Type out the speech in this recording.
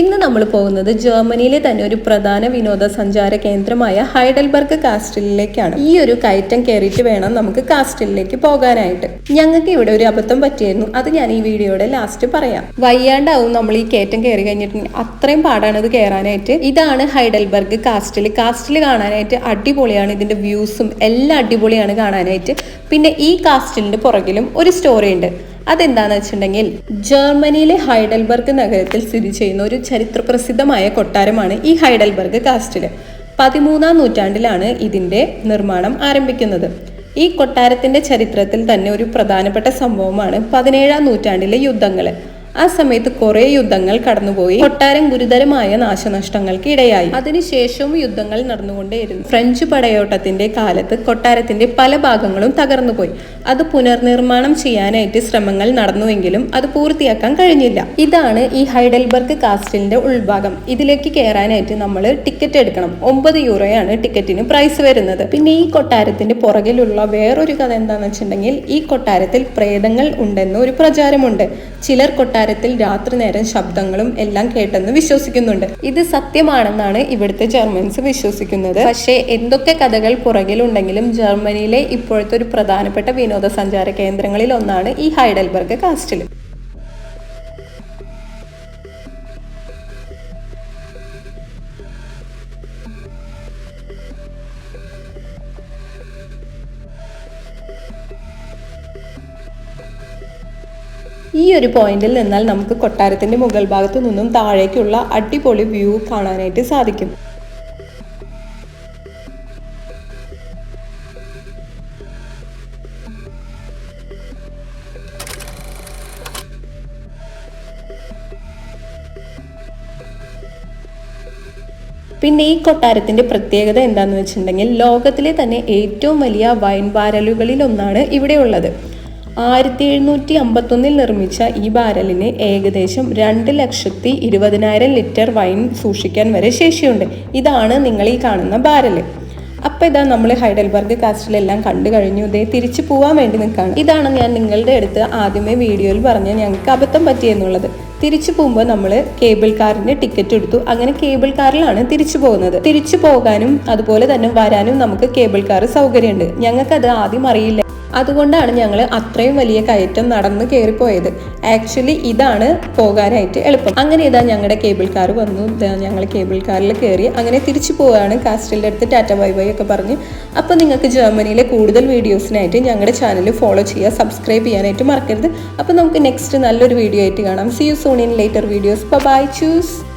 ഇന്ന് നമ്മൾ പോകുന്നത് ജർമ്മനിയിലെ തന്നെ ഒരു പ്രധാന വിനോദസഞ്ചാര കേന്ദ്രമായ ഹൈഡൽബർഗ് കാസ്റ്റിലേക്കാണ് ഈ ഒരു കയറ്റം കയറിയിട്ട് വേണം നമുക്ക് കാസ്റ്റിലേക്ക് പോകാനായിട്ട്. ഞങ്ങൾക്ക് ഇവിടെ ഒരു അബദ്ധം പറ്റിയായിരുന്നു അത് ഞാൻ ഈ വീഡിയോയുടെ ലാസ്റ്റ് പറയാം. വയ്യാണ്ടാവും നമ്മൾ ഈ കയറ്റം കയറി കഴിഞ്ഞിട്ടുണ്ടെങ്കിൽ. അത്രയും പാടാണ് ഇത് കയറാനായിട്ട്. ഇതാണ് ഹൈഡൽബർഗ് കാസ്റ്റിൽ കാസ്റ്റിൽ കാണാനായിട്ട് അടിപൊളിയാണ്. ഇതിന്റെ വ്യൂസും എല്ലാം അടിപൊളിയാണ് കാണാനായിട്ട്. പിന്നെ ഈ കാസ്റ്റിലിന്റെ പുറകിലും ഒരു സ്റ്റോറി ഉണ്ട്. അതെന്താന്ന് വെച്ചിട്ടുണ്ടെങ്കിൽ ജർമ്മനിയിലെ ഹൈഡൽബർഗ് നഗരത്തിൽ സ്ഥിതി ചെയ്യുന്ന ഒരു ചരിത്രപ്രസിദ്ധമായ കൊട്ടാരമാണ് ഈ ഹൈഡൽബർഗ് കാസ്റ്റിൽ. പതിമൂന്നാം നൂറ്റാണ്ടിലാണ് ഇതിന്റെ നിർമ്മാണം ആരംഭിക്കുന്നത്. ഈ കൊട്ടാരത്തിന്റെ ചരിത്രത്തിൽ തന്നെ ഒരു പ്രധാനപ്പെട്ട സംഭവമാണ് പതിനേഴാം നൂറ്റാണ്ടിലെ യുദ്ധങ്ങൾ ആ സമയത്ത് കുറെ യുദ്ധങ്ങൾ കടന്നുപോയി. കൊട്ടാരം ഗുരുതരമായ നാശനഷ്ടങ്ങൾക്ക് ഇടയായി. അതിനുശേഷവും യുദ്ധങ്ങൾ നടന്നുകൊണ്ടേയിരുന്നു. ഫ്രഞ്ച് പടയോട്ടത്തിന്റെ കാലത്ത് കൊട്ടാരത്തിന്റെ പല ഭാഗങ്ങളും തകർന്നുപോയി. അത് പുനർനിർമ്മാണം ചെയ്യാനായിട്ട് ശ്രമങ്ങൾ നടന്നുവെങ്കിലും അത് പൂർത്തിയാക്കാൻ കഴിഞ്ഞില്ല. ഇതാണ് ഈ ഹൈഡൽബർഗ് കാസ്റ്റിലിന്റെ ഉൾഭാഗം. ഇതിലേക്ക് കയറാനായിട്ട് നമ്മൾ ടിക്കറ്റ് എടുക്കണം. ഒമ്പത് യൂറോയാണ് ടിക്കറ്റിന് പ്രൈസ് വരുന്നത്. പിന്നെ ഈ കൊട്ടാരത്തിന്റെ പുറകിലുള്ള വേറൊരു കഥ എന്താണെന്ന് വെച്ചിട്ടുണ്ടെങ്കിൽ ഈ കൊട്ടാരത്തിൽ പ്രേതങ്ങൾ ഉണ്ടെന്ന് ഒരു പ്രചാരമുണ്ട്. ചിലർ കൊട്ടാരത്തിൽ രാത്രി നേരം ശബ്ദങ്ങളും എല്ലാം കേട്ടെന്ന് വിശ്വസിക്കുന്നുണ്ട്. ഇത് സത്യമാണെന്നാണ് ഇവിടുത്തെ ജർമ്മൻസ് വിശ്വസിക്കുന്നത്. പക്ഷേ എന്തൊക്കെ കഥകൾ പുറകിലുണ്ടെങ്കിലും ജർമ്മനിയിലെ ഇപ്പോഴത്തെ ഒരു പ്രധാനപ്പെട്ട വിനോദസഞ്ചാര കേന്ദ്രങ്ങളിൽ ഒന്നാണ് ഈ ഹൈഡൽബർഗ് കാസ്റ്റിൽ ഈ ഒരു പോയിന്റിൽ നിന്നാൽ നമുക്ക് കൊട്ടാരത്തിന്റെ മുകൾ ഭാഗത്തു നിന്നും താഴേക്കുള്ള അടിപൊളി വ്യൂ കാണാനായിട്ട് സാധിക്കും. പിന്നെ ഈ കൊട്ടാരത്തിന്റെ പ്രത്യേകത എന്താണെന്ന് വെച്ചിട്ടുണ്ടെങ്കിൽ ലോകത്തിലെ തന്നെ ഏറ്റവും വലിയ വൈൻ ബാരലുകളിൽ ഒന്നാണ് ഇവിടെ ഉള്ളത്. ആയിരത്തി എഴുന്നൂറ്റി അമ്പത്തൊന്നിൽ നിർമ്മിച്ച ഈ ബാരലിന് ഏകദേശം രണ്ട് ലക്ഷത്തി ഇരുപതിനായിരം ലിറ്റർ വൈൻ സൂക്ഷിക്കാൻ വരെ ശേഷിയുണ്ട്. ഇതാണ് നിങ്ങൾ ഈ കാണുന്ന ബാരൽ. അപ്പോൾ ഇതാ നമ്മൾ ഹൈഡൽബർഗ് കാസ്റ്റിലെല്ലാം കണ്ടു കഴിഞ്ഞു. ഇതേ തിരിച്ചു പോകാൻ വേണ്ടി നിൽക്കുകയാണ് ഇതാണ് ഞാൻ നിങ്ങളുടെ അടുത്ത് ആദ്യമേ വീഡിയോയിൽ പറഞ്ഞ ഞങ്ങൾക്ക് അബദ്ധം പറ്റിയെന്നുള്ളത്. തിരിച്ചു പോകുമ്പോൾ നമ്മൾ കേബിൾ കാറിന്റെ ടിക്കറ്റ് എടുത്തു. അങ്ങനെ കേബിൾ കാറിലാണ് തിരിച്ചു പോകുന്നത്. തിരിച്ചു പോകാനും അതുപോലെ തന്നെ വരാനും നമുക്ക് കേബിൾ കാർ സൗകര്യമുണ്ട്. ഞങ്ങൾക്കത് ആദ്യം അറിയില്ല. അതുകൊണ്ടാണ് ഞങ്ങൾ അത്രയും വലിയ കയറ്റം നടന്ന് കയറിപ്പോയത് ആക്ച്വലി ഇതാണ് പോകാനായിട്ട് എളുപ്പം. അങ്ങനെ ഇതാ ഞങ്ങളുടെ കേബിൾ കാർ വന്നു. ഞങ്ങൾ കേബിൾ കാറിൽ കയറി അങ്ങനെ തിരിച്ചു പോവുകയാണ് കാസ്റ്റലിന്റെ അടുത്ത് ടാറ്റ ബൈ ബൈ ഒക്കെ പറഞ്ഞ്. അപ്പോൾ നിങ്ങൾക്ക് ജർമ്മനിയിലെ കൂടുതൽ വീഡിയോസിനായിട്ട് ഞങ്ങളുടെ ചാനൽ ഫോളോ ചെയ്യുക സബ്സ്ക്രൈബ് ചെയ്യാനായിട്ട് മറക്കരുത്. അപ്പോൾ നമുക്ക് നെക്സ്റ്റ് നല്ലൊരു വീഡിയോ ആയിട്ട് കാണാം. See you soon in later videos bye choose